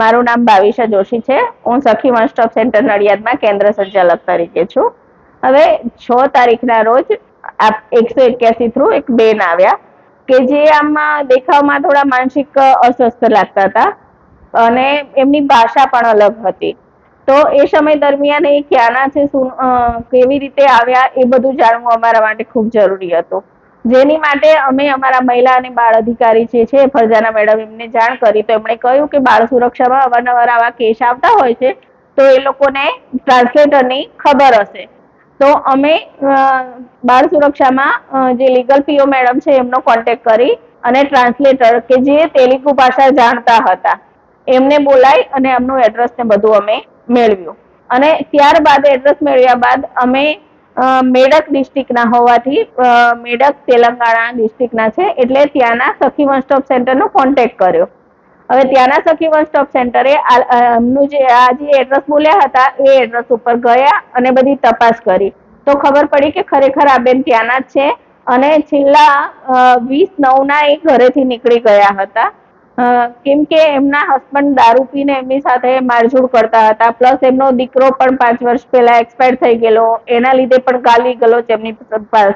મારું નામ ભાવિશા જોશી છે. હું સખી વન સ્ટોપ સેન્ટર નડિયાદમાં કેન્દ્ર સંચાલક તરીકે છું. હવે છ તારીખના રોજ એકસો એક્યાસી થ્રુ એક બેન આવ્યા કે જે આમાં દેખાવમાં થોડા માનસિક અસ્વસ્થ લાગતા હતા અને એમની ભાષા પણ અલગ હતી. તો એ સમય દરમિયાન એ ક્યાંના છે કેવી રીતે આવ્યા એ બધું જાણવું અમારા માટે ખૂબ જરૂરી હતું. જેની માટે અમે અમારા મહિલા અને બાળ અધિકારી જે છે, ફરજાના મેડમ, એમને જાણ કરી. તો એમણે કહ્યું કે બાળ સુરક્ષામાં અવારનવાર આવા કેસ આવતા હોય છે, તો એ લોકોને ટ્રાન્સલેટરની ખબર હશે. તો અમે બાળ સુરક્ષામાં જે લીગલ પીઓ મેડમ છે, એમનો કોન્ટેક્ટ કરી અને ટ્રાન્સલેટર કે જે તેલુગુ ભાષા જાણતા હતા, એમને બોલાય અને એમનું એડ્રેસ ને બધું અમે મેળવ્યું. અને ત્યારબાદ, એડ્રેસ મેળવ્યા બાદ અમે મેડક ડિસ્ટ્રિક્ટના હોવાથી મેડક તેલંગાણા ડિસ્ટ્રિક્ટના છે, એટલે ત્યાંના સખી વન સ્ટોપ સેન્ટરનો કોન્ટેક્ટ કર્યો. હવે ત્યાંના સખી વન સ્ટોપ સેન્ટરે એમનું જે, આ જે એડ્રેસ બોલ્યા હતા, એ એડ્રેસ ઉપર ગયા અને બધી તપાસ કરી. તો ખબર પડી કે ખરેખર આ બેન ત્યાંના જ છે અને છેલ્લા વીસ નવના એ ઘરેથી નીકળી ગયા હતા. કેમ કે એમના હસબન્ડ દારૂ પીને એમની સાથે મારઝૂડ કરતા હતા. પ્લસ એમનો દીકરો પણ પાંચ વર્ષ પહેલા એક્સપાયર થઈ ગયેલો. એના લીધે પણ ગાલી ગલોચ એમની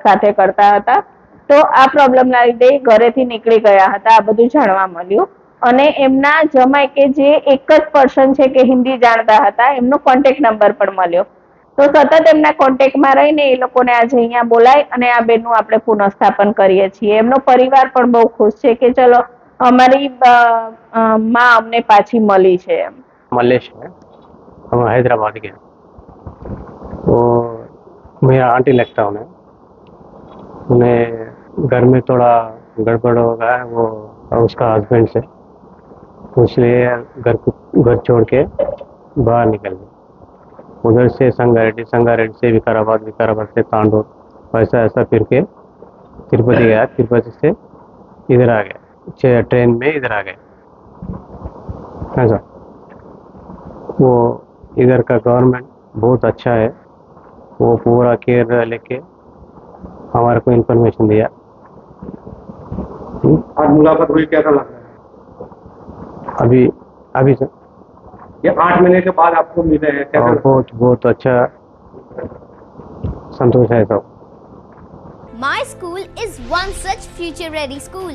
સાથે કરતા હતા. તો આ પ્રોબ્લેમના લીધે ઘરેથી નીકળી ગયા હતા. આ બધું જાણવા મળ્યું. અને એમના જમાઈ કે જે એક જ પર્સન છે કે હિન્દી જાણતા હતા, એમનો કોન્ટેક્ટ નંબર પણ મળ્યો. તો સતત એમના કોન્ટેક્ટમાં રહીને એ લોકોને આજે અહીંયા બોલાય અને આ બેનનું આપણે પુનઃસ્થાપન કરીએ છીએ. એમનો પરિવાર પણ બહુ ખુશ છે કે ચલો અમારી અ, અ, માં અમને પાછી મળી છે એમ मल्लेश है हम हैदराबाद के तो मेरा आंटी लगता उन्हें उन्हें घर में थोड़ा गड़बड़ हो गया है वो उसका हस्बैंड से तो इसलिए घर को घर छोड़ के बाहर निकल गए उधर से संगारेड्डी संगारेड्डी से विकाराबाद विकाराबाद से तांडोर वैसा ऐसा फिर के तिरुपति गया तिरुपति से इधर आ गए चे- ट्रेन में इधर आ गए। हाँ सर वो इधर का गवर्नमेंट बहुत अच्छा है। वो पूरा केयर लेके हमारे को इन्फॉर्मेशन दिया। हम्म, आज मुलाकात हुई कैसा लग? रहा है अभी अभी सर ये आठ महीने के बाद आपको मिले हैं कैसा रहा बहुत बहुत अच्छा। संतोष है सब। My school is one such future ready school